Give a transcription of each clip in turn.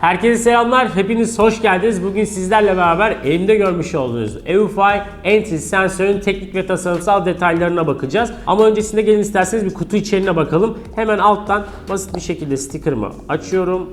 Herkese selamlar. Hepiniz hoş geldiniz. Bugün sizlerle beraber elimde görmüş olduğunuz EUFI Entry sensörün teknik ve tasarımsal detaylarına bakacağız. Ama öncesinde gelin isterseniz bir kutu içeriğine bakalım. Hemen alttan basit bir şekilde sticker'ımı açıyorum.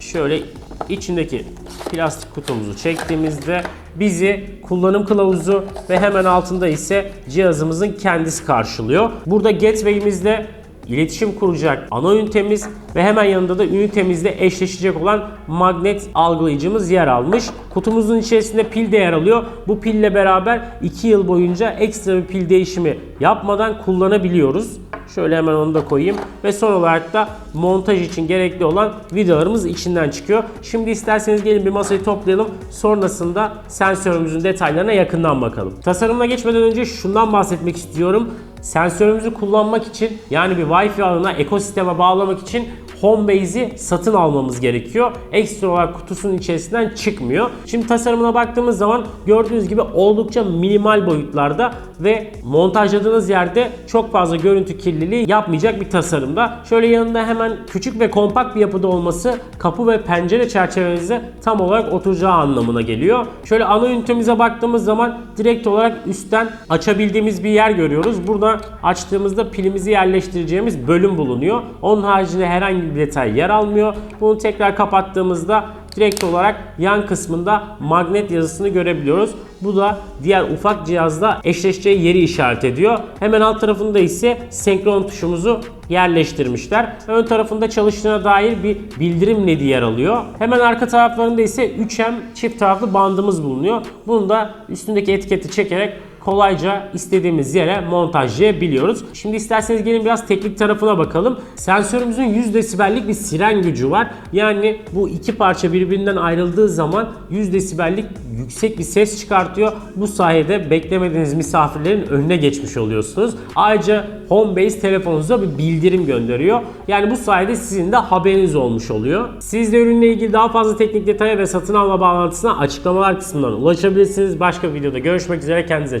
Şöyle içindeki plastik kutumuzu çektiğimizde bizi kullanım kılavuzu ve hemen altında ise cihazımızın kendisi karşılıyor. Burada gateway'imizde iletişim kuracak ana ünitemiz ve hemen yanında da ünitemizle eşleşecek olan magnet algılayıcımız yer almış. Kutumuzun içerisinde pil de yer alıyor. Bu pille beraber 2 yıl boyunca ekstra bir pil değişimi yapmadan kullanabiliyoruz. Şöyle hemen onu da koyayım. Ve son olarak da montaj için gerekli olan vidalarımız içinden çıkıyor. Şimdi isterseniz gelin bir masayı toplayalım. Sonrasında sensörümüzün detaylarına yakından bakalım. Tasarımına geçmeden önce şundan bahsetmek istiyorum. Sensörümüzü kullanmak için yani bir Wi-Fi ağına ekosisteme bağlamak için Homebase'i satın almamız gerekiyor. Ekstra olarak kutusunun içerisinden çıkmıyor. Şimdi tasarımına baktığımız zaman gördüğünüz gibi oldukça minimal boyutlarda ve montajladığınız yerde çok fazla görüntü kirliliği yapmayacak bir tasarımda. Şöyle yanında hemen küçük ve kompakt bir yapıda olması kapı ve pencere çerçevenize tam olarak oturacağı anlamına geliyor. Şöyle ana ünitemize baktığımız zaman direkt olarak üstten açabildiğimiz bir yer görüyoruz. Burada açtığımızda pilimizi yerleştireceğimiz bölüm bulunuyor. Onun haricinde herhangi detay yer almıyor. Bunu tekrar kapattığımızda direkt olarak yan kısmında magnet yazısını görebiliyoruz. Bu da diğer ufak cihazla eşleşeceği yeri işaret ediyor. Hemen alt tarafında ise senkron tuşumuzu yerleştirmişler. Ön tarafında çalıştığına dair bir bildirim ledi yer alıyor. Hemen arka taraflarında ise 3M çift taraflı bandımız bulunuyor. Bunu da üstündeki etiketi çekerek kolayca istediğimiz yere montajlayabiliyoruz. Şimdi isterseniz gelin biraz teknik tarafına bakalım. Sensörümüzün 100 desibellik bir siren gücü var. Yani bu iki parça birbirinden ayrıldığı zaman 100 desibellik yüksek bir ses çıkartıyor. Bu sayede beklemediğiniz misafirlerin önüne geçmiş oluyorsunuz. Ayrıca Homebase telefonunuza bir bildirim gönderiyor. Yani bu sayede sizin de haberiniz olmuş oluyor. Siz de ürünle ilgili daha fazla teknik detaya ve satın alma bağlantısına açıklamalar kısmından ulaşabilirsiniz. Başka bir videoda görüşmek üzere. Kendinize